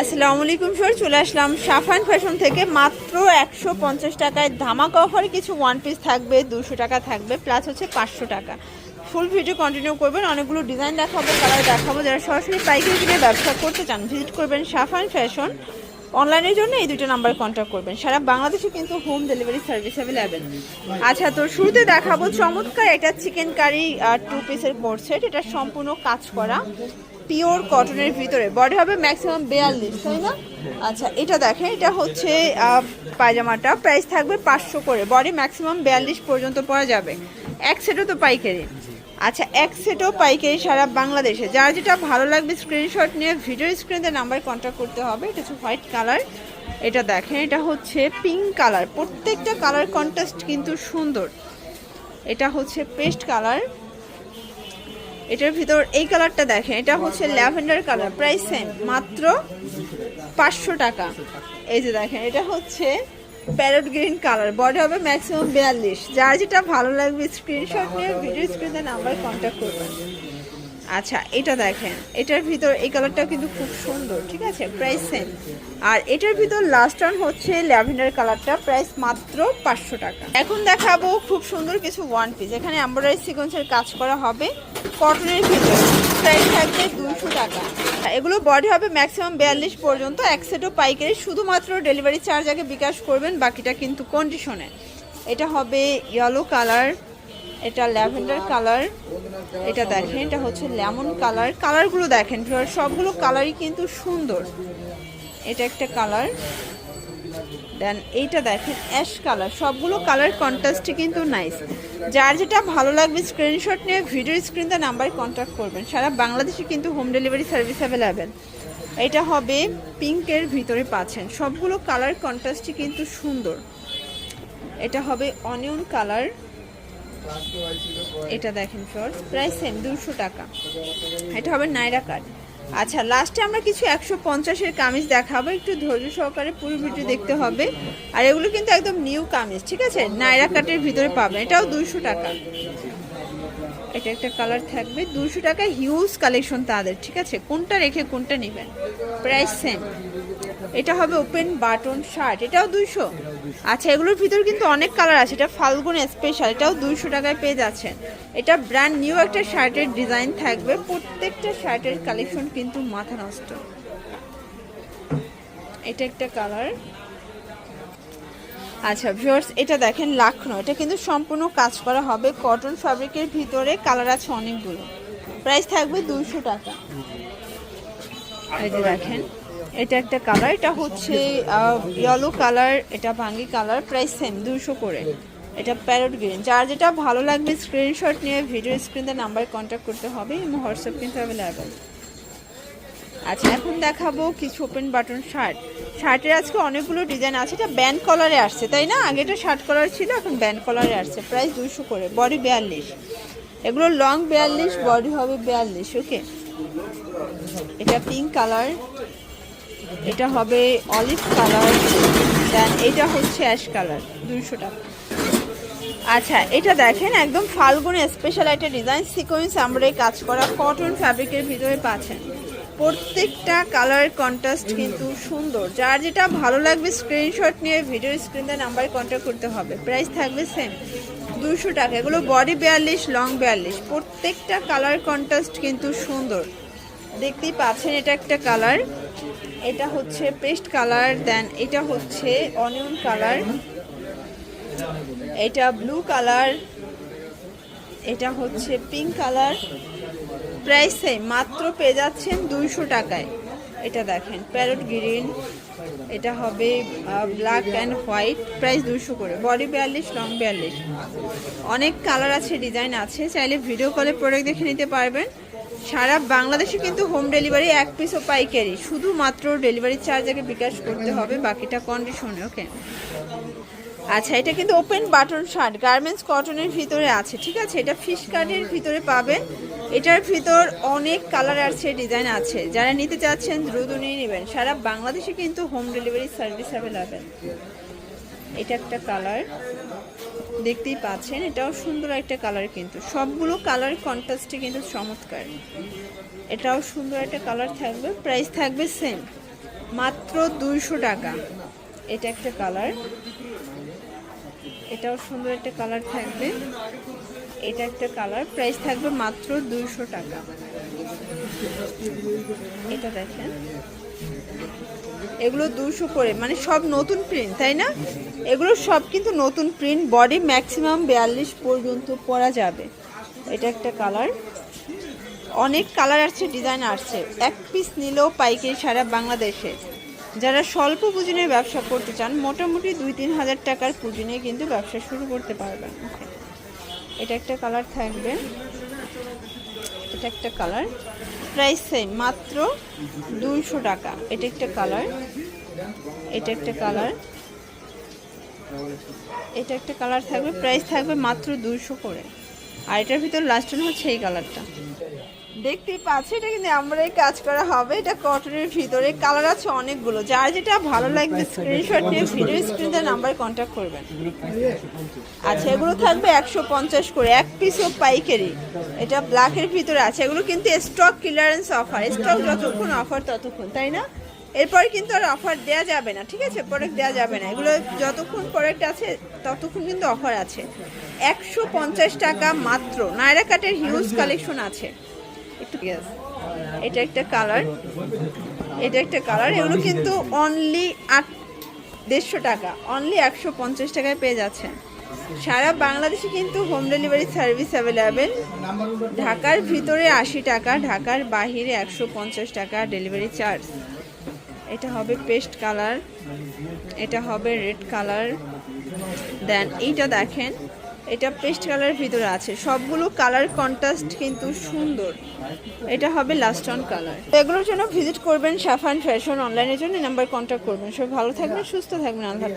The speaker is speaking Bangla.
আসসালামু আলাইকুম স্যার চলে আসলাম সাফান ফ্যাশন থেকে মাত্র একশো পঞ্চাশ টাকায় ধামাকা অফারে কিছু ওয়ান পিস থাকবে দুশো টাকা থাকবে প্লাস হচ্ছে পাঁচশো টাকা। ফুল ভিডিও কন্টিনিউ করবেন, অনেকগুলো ডিজাইন দেখাবো কালার দেখাবো। যারা সরাসরি পাইকারি কিনে ব্যবসা করতে চান ভিজিট করবেন সাফান ফ্যাশন অনলাইনের জন্য এই দুটো নাম্বার কন্ট্যাক্ট করবেন। সারা বাংলাদেশে কিন্তু হোম ডেলিভারি সার্ভিস অ্যাভেলেবেল আচ্ছা তো শুরুতে দেখাবো, চমৎকার এটা চিকেন কারি টু পিসের কোর্স সেট এটা সম্পূর্ণ কাজ করা। পিওর কটনের ভিতরে। বডি হবে ম্যাক্সিমাম বিয়াল্লিশ, তাই না? আচ্ছা এটা দেখেন, এটা হচ্ছে পায়জামাটা। প্রাইস থাকবে পাঁচশো করে। বডি ম্যাক্সিমাম বিয়াল্লিশ পর্যন্ত পরা যাবে। এক সেটও তো পাইকারি। আচ্ছা এক সেটও পাইকারি সারা বাংলাদেশে। যার যেটা ভালো লাগবে স্ক্রিনশট নিয়ে ভিডিও স্ক্রিনে নাম্বার কন্ট্যাক্ট করতে হবে। এটা হচ্ছে হোয়াইট কালার এটা দেখেন, এটা হচ্ছে পিঙ্ক কালার প্রত্যেকটা কালার কন্ট্রাস্ট কিন্তু সুন্দর। এটা হচ্ছে পেস্ট কালার এটার ভিতর এই কালারটা দেখেন, এটা হচ্ছে ল্যাভেন্ডার কালার, প্রাইস সেম মাত্র পাঁচশো টাকা। এই যে দেখেন, এটা হচ্ছে প্যারট গ্রিন কালার বডি হবে ম্যাক্সিমাম বিয়াল্লিশ। যার যেটা ভালো লাগবে স্ক্রিনশট নিয়ে ভিডিও স্ক্রিনে নাম্বার কন্ট্যাক্ট করবেন। আচ্ছা এটা দেখেন। এটার ভিতর, এই কালারটাও কিন্তু খুব সুন্দর, ঠিক আছে? প্রাইস সেম আর এটার ভিতর লাস্ট টার্ন হচ্ছে ল্যাভেন্ডার কালারটা, প্রাইস মাত্র পাঁচশো টাকা। এখন দেখাবো খুব সুন্দর কিছু ওয়ান পিস এখানে এমব্রয়ডারি সিকোয়েন্সের কাজ করা হবে কটনের ভিতর। প্রাইস থাকবে দুশো টাকা। এগুলো বডি হবে ম্যাক্সিমাম বিয়াল্লিশ পর্যন্ত, এক সেটও পাইকারি, শুধুমাত্র ডেলিভারি চার্জ আগে বিকাশ করবেন, বাকিটা কিন্তু কন্ডিশনে এটা হবে ইয়েলো কালার এটা ল্যাভেন্ডার কালার। এটা দেখেন, এটা হচ্ছে লেমন কালার। কালারগুলো দেখেন সবগুলো কালারই কিন্তু সুন্দর। এটা একটা কালার। দেন এইটা দেখেন, অ্যাশ কালার। সবগুলো কালার কন্ট্রাস্টে কিন্তু নাইস। যার যেটা ভালো লাগবে স্ক্রিনশট নিয়ে ভিডিও স্ক্রিনতে নাম্বার কন্ট্যাক্ট করবেন। সারা বাংলাদেশে কিন্তু হোম ডেলিভারি সার্ভিস অ্যাভেলেবেল এটা হবে পিঙ্কের ভিতরে পাচ্ছেন। সবগুলো কালার কন্ট্রাস্টে কিন্তু সুন্দর। এটা হবে অনিয়ন কালার। এটা দেখেন ফ্লোর্স প্রাইস সেম দুশো টাকা। এটা হবে নাইরা কাট আচ্ছা লাস্টে আমরা কিছু একশো পঞ্চাশের কামিজ দেখাবো। একটু ধৈর্য সহকারে পুরো ভিডিও দেখতে হবে। আর এগুলো কিন্তু একদম নিউ কামিজ, ঠিক আছে? নাইরা কাটের ভিতরে পাবেন। এটাও দুশো টাকা। এটা একটা কালার থাকবে। দুশো টাকা হিউজ কালেকশন তাদের, ঠিক আছে? কোনটা রেখে কোনটা নেবেন? প্রাইস সেম এটা হবে ওপেন বাটন শার্ট এটাও দুইশো? আচ্ছা এগুলোর ভিতর কিন্তু অনেক কালার আছে, এটা ফাল্গুন স্পেশাল এটাও দুইশো টাকায় পেয়ে যাচ্ছেন। এটা ব্র্যান্ড নিউ একটা শার্টের ডিজাইন থাকবে, প্রত্যেকটা শার্টের কালেকশন কিন্তু মাথা নষ্ট। এটা একটা কালার আচ্ছা ভিউয়ার্স এটা দেখেন লাখনো, এটা কিন্তু সম্পূর্ণ কাজ করা হবে কটন ফ্যাব্রিকের ভিতরে কালার আছে অনেকগুলো। প্রাইস থাকবে দুইশো টাকা। এই যে দেখেন এটা একটা কালার এটা হচ্ছে ইয়েলো কালার এটা ভাঙ্গি কালার প্রাইস সেম দুশো করে। এটা প্যারট গ্রিন যার যেটা ভালো লাগবে স্ক্রিনশট নিয়ে ভিডিও স্ক্রিনে নাম্বার কন্ট্যাক্ট করতে হবে, এবং হোয়াটসঅ্যাপ কিন্তু অ্যাভেলেবেল আচ্ছা এখন দেখাবো কিছু ওপেন বাটন শার্ট শার্টের আজকে অনেকগুলো ডিজাইন আছে, এটা ব্যান্ড কলারে আসছে, তাই না? আগে এটা শার্ট কলার ছিল, এখন ব্যান্ড কলারে আসছে প্রাইস দুশো করে বডি বিয়াল্লিশ। এগুলো লং বিয়াল্লিশ বডি হবে বিয়াল্লিশ ওকে এটা পিঙ্ক কালার এটা হবে অলিভ কালার দেন এটা হচ্ছে অ্যাশ কালার দুশো টাকা। আচ্ছা এটা দেখেন, একদম ফাল্গুন স্পেশাল একটা ডিজাইন সিকোয়েন্স আমরা কাজ করা কটন ফ্যাব্রিকের ভিতরে পাচ্ছেন। প্রত্যেকটা কালার কন্ট্রাস্ট কিন্তু সুন্দর। যার যেটা ভালো লাগবে স্ক্রিনশট নিয়ে ভিডিও স্ক্রিনে নাম্বার কন্ট্যাক্ট করতে হবে। প্রাইস থাকবে সেম দুশো টাকা। এগুলো বডি বিয়াল্লিশ লং বিয়াল্লিশ প্রত্যেকটা কালার কন্ট্রাস্ট কিন্তু সুন্দর। দেখতেই পাচ্ছেন এটা একটা কালার। এটা হচ্ছে পেস্ট কালার, দেন এটা হচ্ছে অনিয়ন কালার। এটা ব্লু কালার, এটা হচ্ছে পিঙ্ক কালার। প্রাইস সেম মাত্র পেয়ে যাচ্ছেন দুইশো টাকায়। এটা দেখেন, প্যারট গ্রিন। এটা হবে ব্ল্যাক অ্যান্ড হোয়াইট। প্রাইস দুশো করে। বডি বিয়াল্লিশ, লং বিয়াল্লিশ। অনেক কালার আছে, ডিজাইন আছে। চাইলে ভিডিও কলে প্রোডাক্ট দেখে নিতে পারবেন। সারা বাংলাদেশে কিন্তু হোম ডেলিভারি এক পিসও পাইকারি। শুধুমাত্র ডেলিভারি চার্জ আগে বিকাশ করতে হবে, বাকিটা কন্ডিশনে ওকে আচ্ছা এটা কিন্তু ওপেন বাটন শার্ট গার্মেন্টস কটনের ভিতরে আছে, ঠিক আছে? এটা ফিশ কার্ডের ভিতরে পাবেন। এটার ভিতর অনেক কালার আছে ডিজাইন আছে। যারা নিতে চাচ্ছেন, দ্রুত নিয়ে নেবেন। সারা বাংলাদেশে কিন্তু হোম ডেলিভারি সার্ভিস অ্যাভেলেবেল এটা একটা কালার দেখতেই পাচ্ছেন, এটাও সুন্দর একটা কালার কিন্তু। সবগুলো কালার কন্ট্রাস্টে কিন্তু চমৎকার। এটাও সুন্দর একটা কালার থাকবে প্রাইস থাকবে সেম মাত্র দুইশো টাকা। এটা একটা কালার এটাও সুন্দর একটা কালার থাকবে। এটা একটা কালার প্রাইস থাকবে মাত্র দুইশো টাকা। এটা দেখেন। এগুলো দুশো করে মানে সব নতুন প্রিন্ট তাই না? এগুলো সব কিন্তু নতুন প্রিন্ট বডি ম্যাক্সিমাম বিয়াল্লিশ পর্যন্ত পরা যাবে। এটা একটা কালার অনেক কালার আসছে ডিজাইন আসছে। এক পিস নিলেও পাইকারি সারা বাংলাদেশে। যারা স্বল্প পুঁজি নিয়ে ব্যবসা করতে চান, মোটামুটি দুই তিন হাজার টাকার পুঁজি নিয়ে কিন্তু ব্যবসা শুরু করতে পারবেন। এটা একটা কালার থাকবে। এটা একটা কালার প্রাইস সেম মাত্র দুইশো টাকা। এটা একটা কালার। এটা একটা কালার। এটা একটা কালার থাকবে, প্রাইস থাকবে মাত্র দুইশো করে। আর এটার ভিতর লাস্ট হচ্ছে এই কালারটা। দেখতেই পাচ্ছি, এটা কিন্তু আমরাই কাজ করা হবে। এটা কটনের ভিতরে কালার আছে অনেকগুলো। যার যেটা ভালো লাগবে স্ক্রিনশট নিয়ে ভিডিও স্ক্রিনে নাম্বারে কন্ট্যাক্ট করবেন। আচ্ছা এগুলো থাকবে একশো পঞ্চাশ করে, এক পিসও পাইকারি। এটা ব্ল্যাকের ভিতরে আছে। এগুলো কিন্তু স্টক ক্লিয়ারেন্স অফার স্টক যতক্ষণ অফার ততক্ষণ, তাই না? এরপরে কিন্তু আর অফার দেওয়া যাবে না, ঠিক আছে? প্রোডাক্ট দেওয়া যাবে না। এগুলো যতক্ষণ প্রোডাক্ট আছে, ততক্ষণ কিন্তু অফার আছে। একশো পঞ্চাশ টাকা মাত্র। নায়রা কাটের হিউজ কালেকশন আছে। এটা একটা কালার এটা একটা কালার এগুলো কিন্তু অনলি আট দেড়শো টাকা অনলি একশো পঞ্চাশ টাকায় পেয়ে যাচ্ছেন। সারা বাংলাদেশে কিন্তু হোম ডেলিভারি সার্ভিস অ্যাভেলেবেল ঢাকার ভিতরে আশি টাকা, ঢাকার বাহিরে একশো পঞ্চাশ টাকা ডেলিভারি চার্জ এটা হবে পেস্ট কালার এটা হবে রেড কালার দেন এইটা দেখেন এটা পেস্ট কালারের ভিতরে আছে। সবগুলো কালার কন্ট্রাস্ট কিন্তু সুন্দর। এটা হবে লাস্ট অন কালার এগুলোর জন্য ভিজিট করবেন সাফান ফ্যাশন অনলাইনের জন্য নাম্বার কন্ট্যাক্ট করবেন। সব ভালো থাকবেন, সুস্থ থাকবেন, আল্লাহ